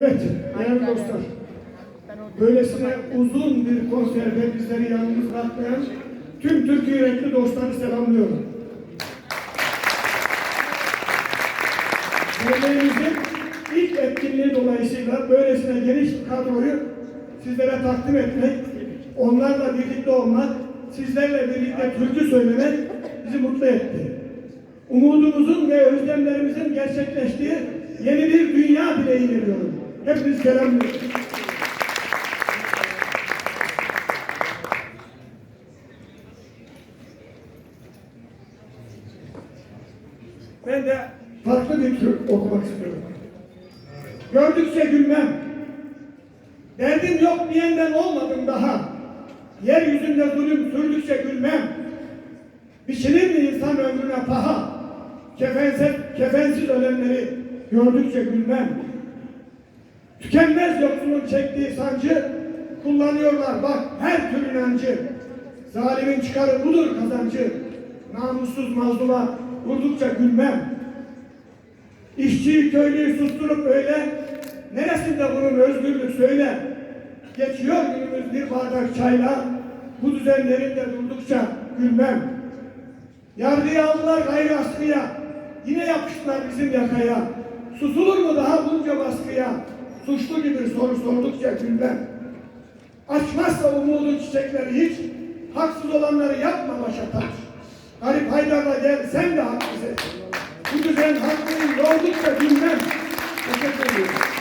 Evet, değerli dostlar. Böylesine uzun bir konserde bizleri yalnız bırakmayan tüm Türkiye yürekli dostları selamlıyorum. Derneğimizin ilk etkinliği dolayısıyla böylesine geniş kadroyu sizlere takdim etmek, onlarla birlikte olmak, sizlerle birlikte türkü söylemek bizi mutlu etti. Umudumuzun ve özlemlerimizin gerçekleştiği yeni bir dünya dileği veriyorum. Hepiniz selamlıyorum. Ben de farklı bir tür okumak istiyorum. Gördükçe gülmem. Derdim yok diyenden olmadım daha. Yeryüzünde zulüm sürdükçe gülmem. Biçilir mi insan ömrüne paha? Kefensiz, kefensiz ölenleri gördükçe gülmem. Tükenmez yoksulun çektiği sancı kullanıyorlar bak her tür inancı. Zalimin çıkarı budur kazancı. Namussuz mazluma vurdukça gülmem. İşçiyi köylüyü susturup öyle neresinde bunun özgürlük söyle. Geçiyor günümüz bir bardak çayla bu düzenlerinde durdukça gülmem. Yargıya aldılar gayrı askıya. Yine yapıştılar bizim yakaya. Susulur mu daha bunca baskıya? Suçlu gibi soru sordukça gülmem. Açmazsa umudun çiçekleri hiç. Haksız olanları yapma başa taç. Garip Haydar'la gel sen de hak bize. Bu düzen hakkını yoldukça gülmem. Teşekkür ediyorum.